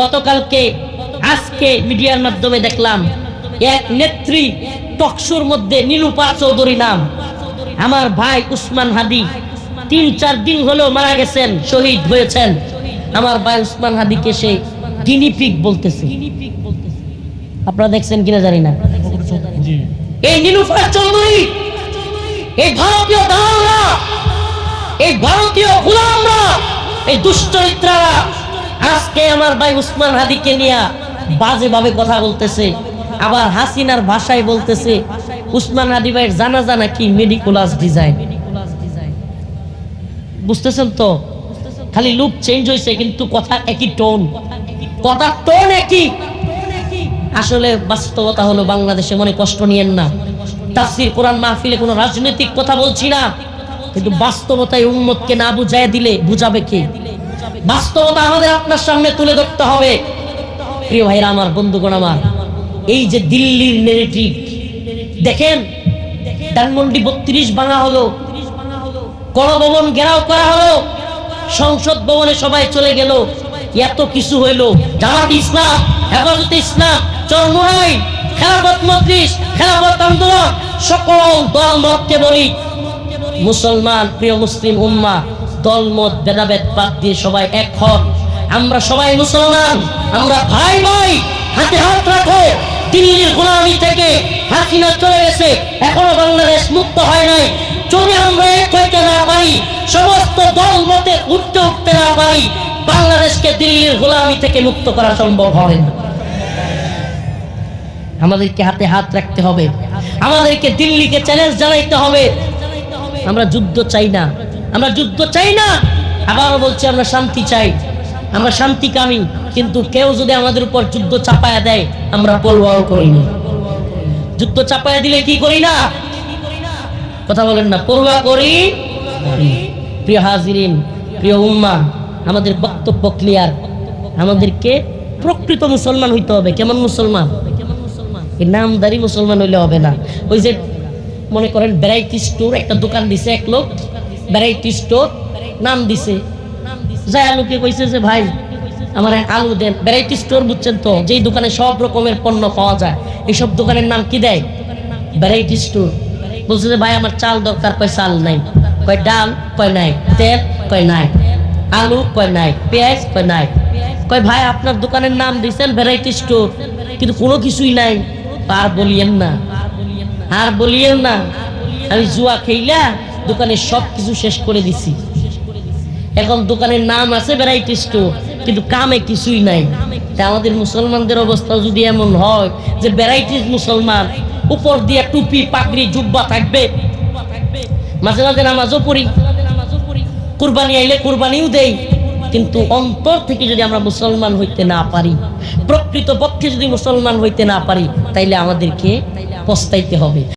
গতকালকে আজকে মিডিয়ার মাধ্যমে দেখলাম এক নেত্রী টকশুর মধ্যে নীলুপা চৌধুরী নাম। আমার ভাই উসমান হাদি তিন চার দিন হলো মারা গেছেন শহীদ হয়েছেন। আমার ভাই উসমান হাদিকে সে গিনিপিক বলতেছে। আপনারা দেখছেন কিনা জানি না। এই নীলুফার চৌধুরী এই ভারতীয় দালালরা এই ভারতীয় গোলামরা এই দুশ্চরিত্রারা আজকে আমার ভাই উসমান হাদিকে নিয়ে বাজে ভাবে কথা বলতেছে, আবার হাসিনার ভাষায় বলতেছে, উসমান হাদি ভাইয়ের জানা কি মেডিকুলাস ডিজাইন বুঝতেছেন তো? খালি লুক চেঞ্জ হয়েছে, কিন্তু কথা একই টোন কথার টোন একই। আসলে বাস্তবতা হলো বাংলাদেশে মনে কষ্ট নিয়েন না। তাফসির কোরআন মাহফিলে কোনো রাজনৈতিক কথা বলছি না, কিন্তু বাস্তবতায় উম্মতকে না বুঝাই দিলে বুঝাবে কে? বাস্তবতা আমাদের আপনার সামনে তুলে ধরতে হবে। প্রিয় ভাইরা, আমার বন্ধুগণ আমার, এই যে দিল্লির নেগেটিভ দেখেন, ধানমন্ডি বত্রিশ ভাঙা হলো, গণভবন ঘেরাও করা হলো, সংসদ ভবনে সবাই চলে গেল, এত কিছু হইল, জামাত ইসলাম, হেফাজত ইসলাম, চরমুনাই, খেলাফত মজলিস, খেলাফত আন্দোলন, সকল দল মতকে বলি, মুসলমান, প্রিয় মুসলিম উম্মা দল মত ভেদাভেদ বাদ দিয়ে সবাই এক হন। আমরা সবাই মুসলমান, আমরা ভাই ভাই, হাতে হাত রাখো। দিল্লির গোলামি থেকে হাসিনা চলে গেছে, এখনও বাংলাদেশ মুক্ত হয় নাই। যদি আমরা এক হইতে না পারি, সমস্ত দল মতে উঠতে উঠতে না পারি, বাংলাদেশকে দিল্লির গোলামি থেকে মুক্ত করা সম্ভব হবে না। আমাদেরকে হাতে হাত রাখতে হবে। আমাদেরকে দিল্লিকে চ্যালেঞ্জ জানাইতে হবে। আমরা যুদ্ধ চাই না। আমরা যুদ্ধ চাই না। আবারও বলছি, আমরা শান্তি চাই। আমরা শান্তিকামী। কিন্তু কেউ যদি আমাদের উপর যুদ্ধ চাপায়া দেয়, আমরা পরোয়াও করি না। যুদ্ধ চাপায়া দিলে কি করি না? কথা বলেন না পড়ুয়া করি। প্রিয় হাজিরিন, প্রিয় উম্মা, আমাদের বক্তব্য ক্লিয়ার আমাদেরকে প্রকৃত মুসলমান হইতে হবে। কেমন মুসলমান? এই নামদারি মুসলমান হইলে হবে না। ওই যে মনে করেন ভ্যারাইটি স্টোর একটা দোকান দিছে এক লোক। ভ্যারাইটি স্টোর নাম দিছে। যায় আলুকে কইছে যে, ভাই, আমার আলু দেন। ভ্যারাইটি স্টোর বুঝছেন তো? যেই দোকানে সব রকমের পণ্য পাওয়া যায় এইসব দোকানের নাম কি দেয়? ভ্যারাইটি স্টোর বলছে যে, ভাই, আমার চাল দরকার। কয়, চাল নাই। কয়, ডাল? কয়, নাই। তেল? কয়, নাই। আলু? কয়, নাই। পেঁয়াজ? কয়, নাই। কয়, ভাই, আপনার দোকানের নাম দিয়েছেন ভ্যারাইটি স্টোর কিন্তু কোনো কিছুই নাই। আর বলিয়েন না। আর বলিয়েন না। আমি জুয়া খেইলা দোকানে সব কিছু শেষ করে দিছি। এখন দোকানের নাম আছে ভ্যারাইটি স্টোর কিন্তু কামে কিছুই নাই। তা আমাদের মুসলমানদের অবস্থা যদি এমন হয় যে ভ্যারাইটিস মুসলমান, উপর দিয়ে টুপি, পাগড়ি, জুব্বা থাকবে, মাঝে মাঝে নামাজও পড়ি। কুরবানি আইলে কুরবানিও দেই, কিন্তু অন্তর থেকে যদি আমরা মুসলমান হইতে না পারি প্রকৃত পক্ষে যদি মুসলমান হইতে না পারি, তাইলে আমাদেরকে পস্তাইতে হবে।